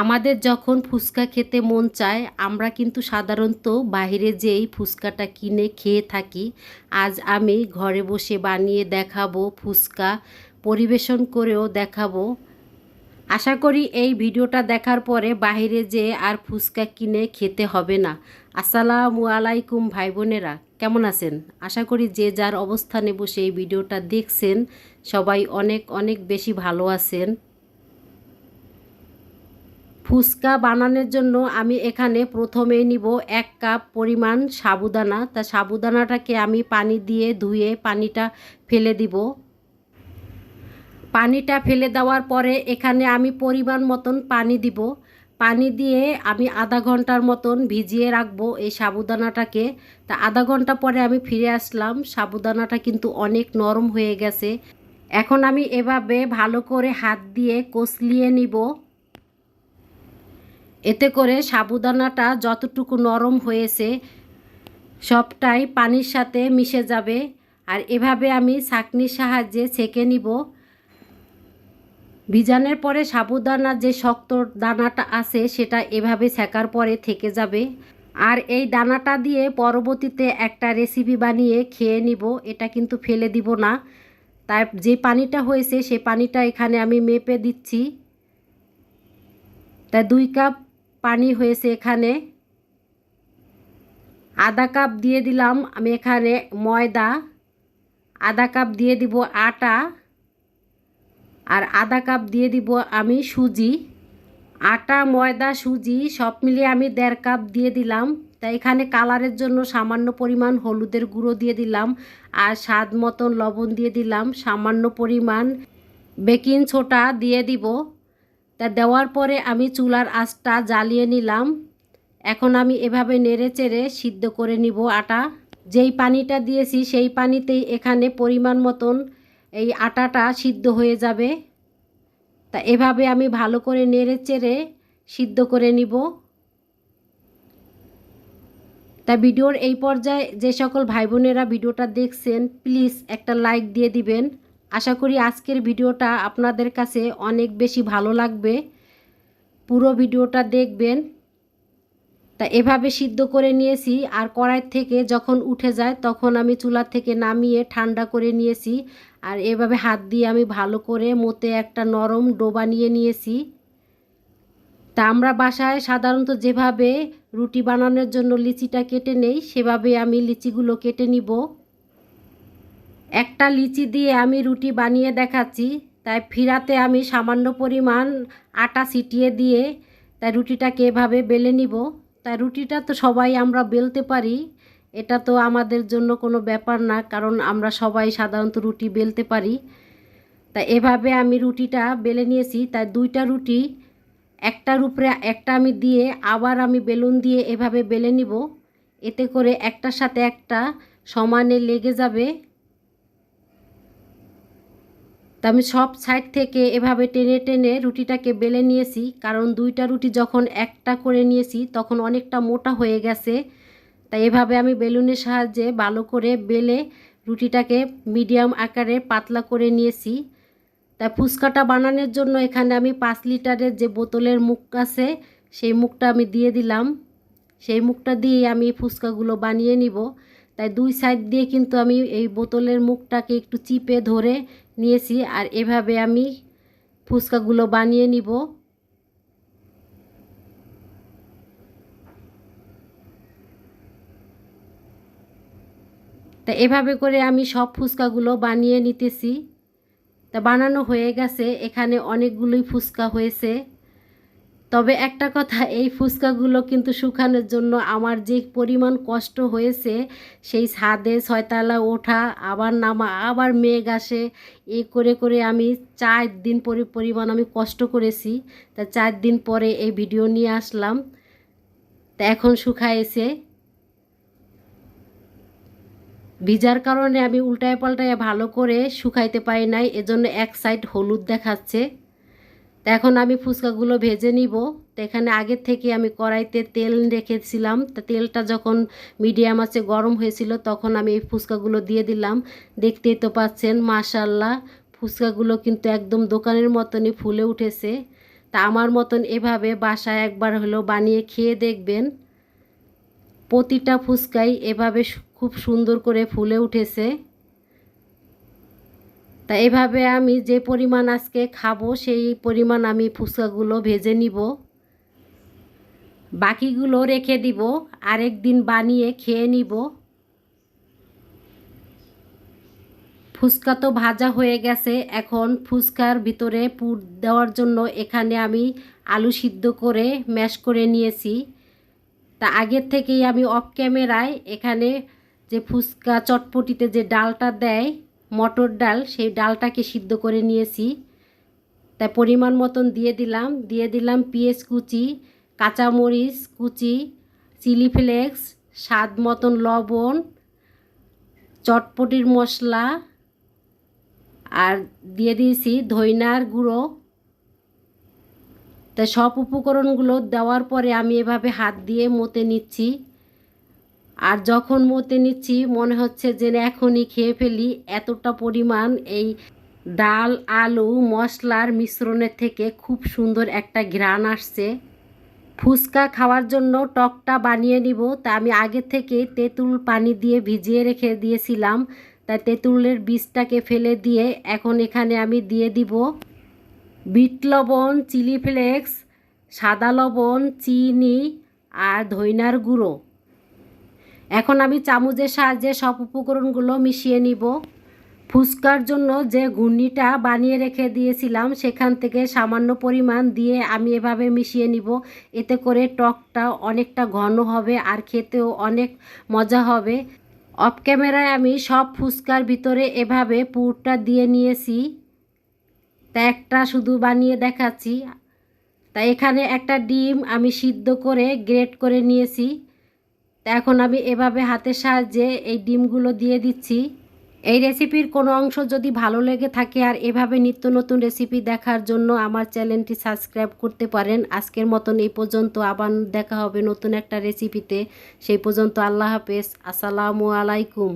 আমাদের যখন ফুচকা খেতে মন চায়, আমরা কিন্তু সাধারণত বাইরে যেই ফুচকাটা কিনে খেয়ে থাকি, আজ আমি ঘরে বসে বানিয়ে দেখাবো ফুচকা, পরিবেশন করেও দেখাবো। আশা করি এই ভিডিওটা দেখার পরে বাইরে যেয়ে আর ফুচকা কিনে খেতে হবে না। আসসালামু আলাইকুম ভাই বোনেরা, কেমন আছেন? আশা করি যে যার অবস্থানে বসে এই ভিডিওটা দেখছেন, সবাই অনেক অনেক বেশি ভালো আছেন। ফুচকা বানানোর জন্য আমি এখানে প্রথমে নিব এক কাপ পরিমাণ সাবুদানা। তা সাবুদানাটাকে আমি পানি দিয়ে ধুয়ে পানিটা ফেলে দিব। পানিটা ফেলে দেওয়ার পরে এখানে আমি পরিমাণ মতন পানি দিব। পানি দিয়ে আমি আধা ঘণ্টার মতন ভিজিয়ে রাখব এই সাবুদানাটাকে। তা আধা ঘণ্টা পরে আমি ফিরে আসলাম। সাবুদানাটা কিন্তু অনেক নরম হয়ে গেছে। এখন আমি এভাবে ভালো করে হাত দিয়ে কষলিয়ে নিব। এতে করে সাবুদানাটা যতটুকু নরম হয়েছে, সবটাই পানির সাথে মিশে যাবে। আর এভাবে আমি ছাঁকনির সাহায্যে ছেঁকে নিব। ভিজানোর পরে সাবুদানার যে শক্ত দানাটা আছে, সেটা এভাবে ছেঁকার পরে থেকে যাবে। আর এই দানাটা দিয়ে পরবর্তীতে একটা রেসিপি বানিয়ে খেয়ে নিব। এটা কিন্তু ফেলে দিব না। তাই যে পানিটা হয়েছে, সে পানিটা এখানে আমি মেপে দিচ্ছি। তাই দুই কাপ পানি হয়েছে এখানে। আধা কাপ দিয়ে দিলাম আমি এখানে ময়দা, আধা কাপ দিয়ে দিব আটা আর আধা কাপ দিয়ে দিব আমি সুজি। আটা, ময়দা, সুজি সব মিলিয়ে আমি দেড় কাপ দিয়ে দিলাম। তাই এখানে কালারের জন্য সামান্য পরিমাণ হলুদের গুঁড়ো দিয়ে দিলাম আর স্বাদ মতন লবণ দিয়ে দিলাম। সামান্য পরিমাণ বেকিং ছোটা দিয়ে দিব। তা দেওয়ার পরে আমি চুলার আঁচটা জ্বালিয়ে নিলাম। এখন আমি এভাবে নেড়ে চেড়ে সিদ্ধ করে নিব আটা। যেই পানিটা দিয়েছি সেই পানিতেই এখানে পরিমাণ মতন এই আটাটা সিদ্ধ হয়ে যাবে। তা এভাবে আমি ভালো করে নেড়ে চেড়ে সিদ্ধ করে নিব। তা ভিডিওর এই পর্যায়ে যে সকল ভাই বোনেরা ভিডিওটা দেখছেন, প্লিজ একটা লাইক দিয়ে দিবেন। আশা করি আজকের ভিডিওটা আপনাদের কাছে অনেক বেশি ভালো লাগবে। পুরো ভিডিওটা দেখবেন। তা এভাবে সিদ্ধ করে নিয়েছি আর কড়াই থেকে যখন উঠে যায় তখন আমি চুলা থেকে নামিয়ে ঠান্ডা করে নিয়েছি আর এভাবে হাত দিয়ে আমি ভালো করে মতে একটা নরম ডোবা নিয়ে নিয়েছি। তা আমরা বাসায় সাধারণত যেভাবে রুটি বানানোর জন্য লিচিটা কেটে নেই, সেভাবে আমি লিচিগুলো কেটে নিব। একটা লিচি দিয়ে আমি রুটি বানিয়ে দেখাচ্ছি, তাই ফিরাতে আমি সামান্য পরিমাণ আটা ছিটিয়ে দিয়ে তাই রুটিটাকে এভাবে বেলে নিব। তাই রুটিটা তো সবাই আমরা বেলতে পারি, এটা তো আমাদের জন্য কোনো ব্যাপার না, কারণ আমরা সবাই সাধারণত রুটি বেলতে পারি। তা এভাবে আমি রুটিটা বেলে নিয়েছি, তাই দুইটা রুটি একটার উপরে একটা আমি দিয়ে আবার আমি বেলুন দিয়ে এভাবে বেলে নিব। এতে করে একটার সাথে একটা সমানে লেগে যাবে। তা আমি সব সাইড থেকে এভাবে টেনে টেনে রুটিটাকে বেলে নিয়েছি। কারণ দুইটা রুটি যখন একটা করে নিয়েছি, তখন অনেকটা মোটা হয়ে গেছে। তাই এভাবে আমি বেলুনের সাহায্যে ভালো করে বেলে রুটিটাকে মিডিয়াম আকারে পাতলা করে নিয়েছি। তাই ফুচকাটা বানানোর জন্য এখানে আমি পাঁচ লিটারের যে বোতলের মুখ আছে, সেই মুখটা আমি দিয়ে দিলাম। সেই মুখটা দিয়ে আমি ফুচকাগুলো বানিয়ে নিব। তাই দুই সাইড দিয়ে কিন্তু আমি এই বোতলের মুখটাকে একটু চিপে ধরে নিয়েছি আর এভাবে আমি ফুচকাগুলো বানিয়ে নিব। তা এভাবে করে আমি সব ফুচকাগুলো বানিয়ে নিতেছি। তা বানানো হয়ে গেছে, এখানে অনেকগুলোই ফুচকা হয়েছে। তবে একটা কথা, এই ফুচকাগুলো কিন্তু শুকানোর জন্য আমার যে পরিমাণ কষ্ট হয়েছে, সেই ছাদে ছয়তলা ওঠা, আবার নামা, আবার মেঘ আসে এই করে করে আমি চার দিন পরে, পরিমাণ আমি কষ্ট করেছি। তা চার দিন পরে এই ভিডিও নিয়ে আসলাম। তা এখন শুকায়েছে ভিজার কারণে আমি উল্টায় পাল্টায় ভালো করে শুকাইতে পারি নাই, এজন্য এক সাইড হলুদ দেখাচ্ছে। তো এখন আমি ফুচকাগুলো ভেজে নিব। তো এখানে আগের থেকে আমি কড়াইতে তেল রেখেছিলাম। তা তেলটা যখন মিডিয়াম আছে, গরম হয়েছিল, তখন আমি এই ফুচকাগুলো দিয়ে দিলাম। দেখতেই তো পাচ্ছেন মাশাল্লাহ ফুচকাগুলো কিন্তু একদম দোকানের মতনই ফুলে উঠেছে। তা আমার মতন এভাবে বাসায় একবার হলো বানিয়ে খেয়ে দেখবেন। প্রতিটা ফুচকাই এভাবে খুব সুন্দর করে ফুলে উঠেছে। তা এভাবে আমি যে পরিমাণ আজকে খাব, সেই পরিমাণ আমি ফুচকাগুলো ভেজে নিব। বাকিগুলো রেখে দিব, আরেক দিন বানিয়ে খেয়ে নিব। ফুচকা তো ভাজা হয়ে গেছে, এখন ফুচকার ভিতরে পুর দেওয়ার জন্য এখানে আমি আলু সিদ্ধ করে ম্যাশ করে নিয়েছি। তা আগের থেকেই আমি অফ ক্যামেরায় এখানে যে ফুচকা চটপটিতে যে ডালটা দেয় মটর ডাল, সেই ডালটাকে সিদ্ধ করে নিয়েছি। তাই পরিমাণ মতন দিয়ে দিলাম। দিয়ে দিলাম পেঁয়াজ কুচি, কাঁচামরিচ কুচি, চিলি ফ্লেক্স, স্বাদ মতন লবণ, চটপটির মশলা, আর দিয়ে দিয়েছি ধইনার গুঁড়ো। তা সব উপকরণগুলো দেওয়ার পরে আমি এভাবে হাত দিয়ে মতে নিচ্ছি। আর যখন মতে নিচ্ছি, মনে হচ্ছে যে এখনই খেয়ে ফেলি। এতটা পরিমাণ এই ডাল, আলু, মশলার মিশ্রণের থেকে খুব সুন্দর একটা ঘ্রাণ আসছে। ফুচকা খাওয়ার জন্য টকটা বানিয়ে নিব। তা আমি আগে থেকে তেঁতুল পানি দিয়ে ভিজিয়ে রেখে দিয়েছিলাম। তাই তেঁতুলের বীজটাকে ফেলে দিয়ে এখন এখানে আমি দিয়ে দিব বিট লবণ, চিলি ফ্লেক্স, সাদা লবণ, চিনি আর ধইনার গুঁড়ো। এখন আমি চামচের সাহায্যে সব উপকরণগুলো মিশিয়ে নিব। ফুচকার জন্য যে ঘূর্ণিটা বানিয়ে রেখে দিয়েছিলাম, সেখান থেকে সামান্য পরিমাণ দিয়ে আমি এভাবে মিশিয়ে নিব। এতে করে টকটা অনেকটা ঘন হবে আর খেতেও অনেক মজা হবে। অফ ক্যামেরায় আমি সব ফুচকার ভিতরে এভাবে পুরটা দিয়ে নিয়েছি। তা একটা শুধু বানিয়ে দেখাচ্ছি। তা এখানে একটা ডিম আমি সিদ্ধ করে গ্রেট করে নিয়েছি। তা এখন আমি এভাবে হাতের সাহায্যে এই ডিমগুলো দিয়ে দিচ্ছি। এই রেসিপির কোনো অংশ যদি ভালো লেগে থাকে আর এভাবে নিত্য নতুন রেসিপি দেখার জন্য আমার চ্যানেলটি সাবস্ক্রাইব করতে পারেন। আজকের মতন এই পর্যন্ত, আবার দেখা হবে নতুন একটা রেসিপিতে। সেই পর্যন্ত আল্লাহ হাফেজ। আসসালামু আলাইকুম।